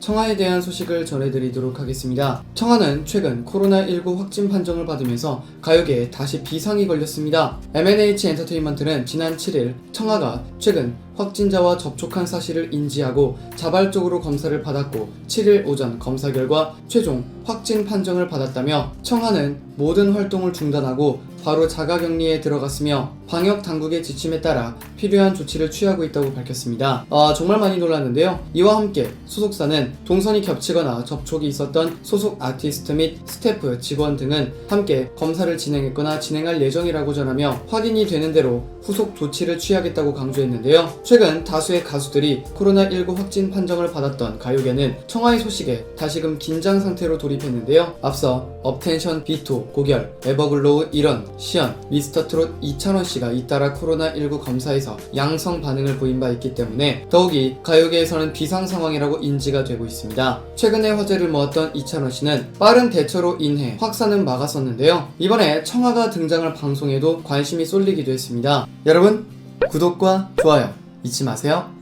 청아에 대한 소식을 전해드리도록 하겠습니다. 청아는 최근 코로나19 확진 판정을 받으면서 가요계에 다시 비상이 걸렸습니다. M&H 엔터테인먼트는 지난 7일 청아가 최근 확진자와 접촉한 사실을 인지하고 자발적으로 검사를 받았고 7일 오전 검사 결과 최종 확진 판정을 받았다며 청하는 모든 활동을 중단하고 바로 자가 격리에 들어갔으며 방역 당국의 지침에 따라 필요한 조치를 취하고 있다고 밝혔습니다. 아, 정말 많이 놀랐는데요. 이와 함께 소속사는 동선이 겹치거나 접촉이 있었던 소속 아티스트 및 스태프, 직원 등은 함께 검사를 진행했거나 진행할 예정이라고 전하며 확인이 되는 대로 후속 조치를 취하겠다고 강조했는데요. 최근 다수의 가수들이 코로나19 확진 판정을 받았던 가요계는 청하의 소식에 다시금 긴장 상태로 돌입했는데요. 앞서 업텐션 비토, 고결, 에버글로우 1원, 시연, 미스터트롯 이찬원 씨가 잇따라 코로나19 검사에서 양성 반응을 보인 바 있기 때문에 더욱이 가요계에서는 비상 상황이라고 인지가 되고 있습니다. 최근에 화제를 모았던 이찬원 씨는 빠른 대처로 인해 확산은 막았었는데요. 이번에 청하가 등장할 방송에도 관심이 쏠리기도 했습니다. 여러분 구독과 좋아요 잊지 마세요.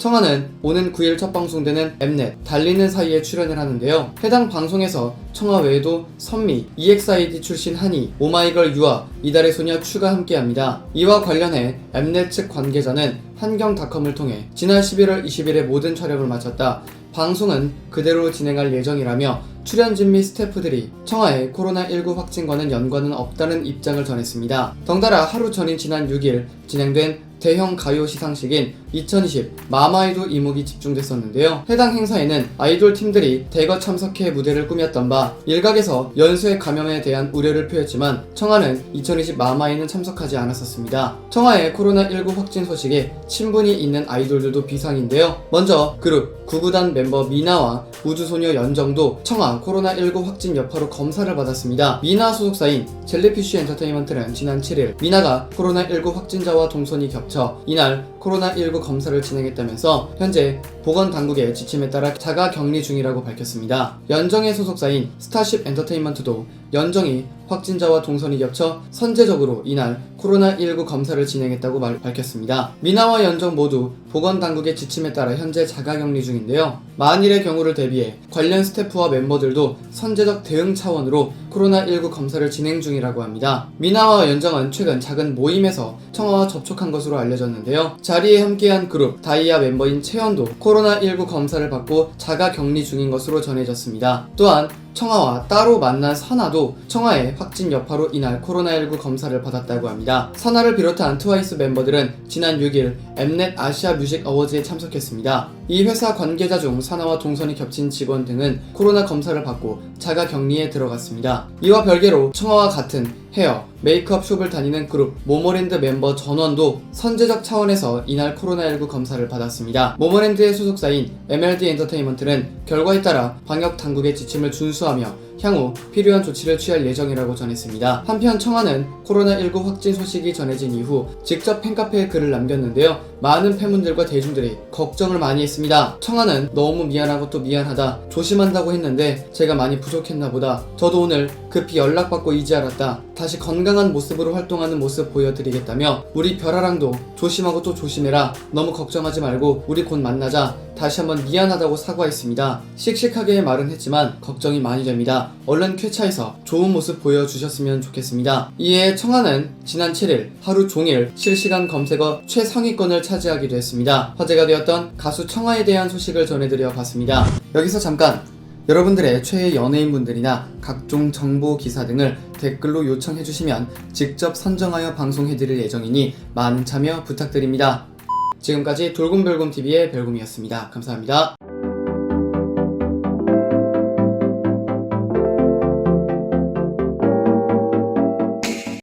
청아는 오는 9일 첫 방송되는 엠넷 달리는 사이에 출연을 하는데요. 해당 방송에서 청아 외에도 선미, EXID 출신 한이, 오마이걸 유아, 이달의 소녀 추가 함께합니다. 이와 관련해 엠넷 측 관계자는 한경닷컴을 통해 지난 11월 20일에 모든 촬영을 마쳤다. 방송은 그대로 진행할 예정이라며 출연진 및 스태프들이 청하의 코로나19 확진과는 연관은 없다는 입장을 전했습니다. 덩달아 하루 전인 지난 6일 진행된 대형 가요 시상식인 2020 마마이도 이목이 집중됐었는데요. 해당 행사에는 아이돌 팀들이 대거 참석해 무대를 꾸몄던 바 일각에서 연쇄 감염에 대한 우려를 표했지만 청하는 2020 마마에는 참석하지 않았었습니다. 청하의 코로나19 확진 소식에 친분이 있는 아이돌들도 비상인데요. 먼저 그룹 구구단 멤버 미나와 우주소녀 연정도 청하 코로나19 확진 여파로 검사를 받았습니다. 미나 소속사인 젤리피쉬 엔터테인먼트는 지난 7일 미나가 코로나19 확진자와 동선이 겹쳐 이날 코로나19 검사를 진행했다면서 현재 보건당국의 지침에 따라 자가 격리 중이라고 밝혔습니다. 연정의 소속사인 스타쉽 엔터테인먼트도 연정이 확진자와 동선이 겹쳐 선제적으로 이날 코로나19 검사를 진행했다고 말, 밝혔습니다. 미나와 연정 모두 보건당국의 지침에 따라 현재 자가격리 중인데요. 만일의 경우를 대비해 관련 스태프와 멤버들도 선제적 대응 차원으로 코로나19 검사를 진행 중이라고 합니다. 미나와 연정은 최근 작은 모임에서 청아와 접촉한 것으로 알려졌는데요. 자리에 함께한 그룹 다이아 멤버인 채연도 코로나19 검사를 받고 자가 격리 중인 것으로 전해졌습니다. 또한 청아와 따로 만난 선아도 청아의 확진 여파로 이날 코로나19 검사를 받았다고 합니다. 선아를 비롯한 트와이스 멤버들은 지난 6일 엠넷 아시아 뮤직 어워즈에 참석했습니다. 이 회사 관계자 중 선아와 동선이 겹친 직원 등은 코로나 검사를 받고 자가 격리에 들어갔습니다. 이와 별개로 청아와 같은 헤어, 메이크업 숍을 다니는 그룹 모모랜드 멤버 전원도 선제적 차원에서 이날 코로나19 검사를 받았습니다. 모모랜드의 소속사인 MLD 엔터테인먼트는 결과에 따라 방역 당국의 지침을 준수하며 향후 필요한 조치를 취할 예정이라고 전했습니다. 한편 청아는 코로나19 확진 소식이 전해진 이후 직접 팬카페에 글을 남겼는데요. 많은 팬분들과 대중들이 걱정을 많이 했습니다. 청아는 너무 미안하고 또 미안하다. 조심한다고 했는데 제가 많이 부족했나 보다. 저도 오늘 급히 연락받고 이제 알았다. 다시 건강한 모습으로 활동하는 모습 보여드리겠다며 우리 별아랑도 조심하고 또 조심해라. 너무 걱정하지 말고 우리 곧 만나자. 다시 한번 미안하다고 사과했습니다. 씩씩하게 말은 했지만 걱정이 많이 됩니다. 얼른 쾌차에서 좋은 모습 보여주셨으면 좋겠습니다. 이에 청아는 지난 7일 하루 종일 실시간 검색어 최상위권을 차지하기도 했습니다. 화제가 되었던 가수 청아에 대한 소식을 전해드려 봤습니다. 여기서 잠깐 여러분들의 최애 연예인분들이나 각종 정보 기사 등을 댓글로 요청해 주시면 직접 선정하여 방송해 드릴 예정이니 많은 참여 부탁드립니다. 지금까지 돌곰별곰TV의 별곰이었습니다. 감사합니다.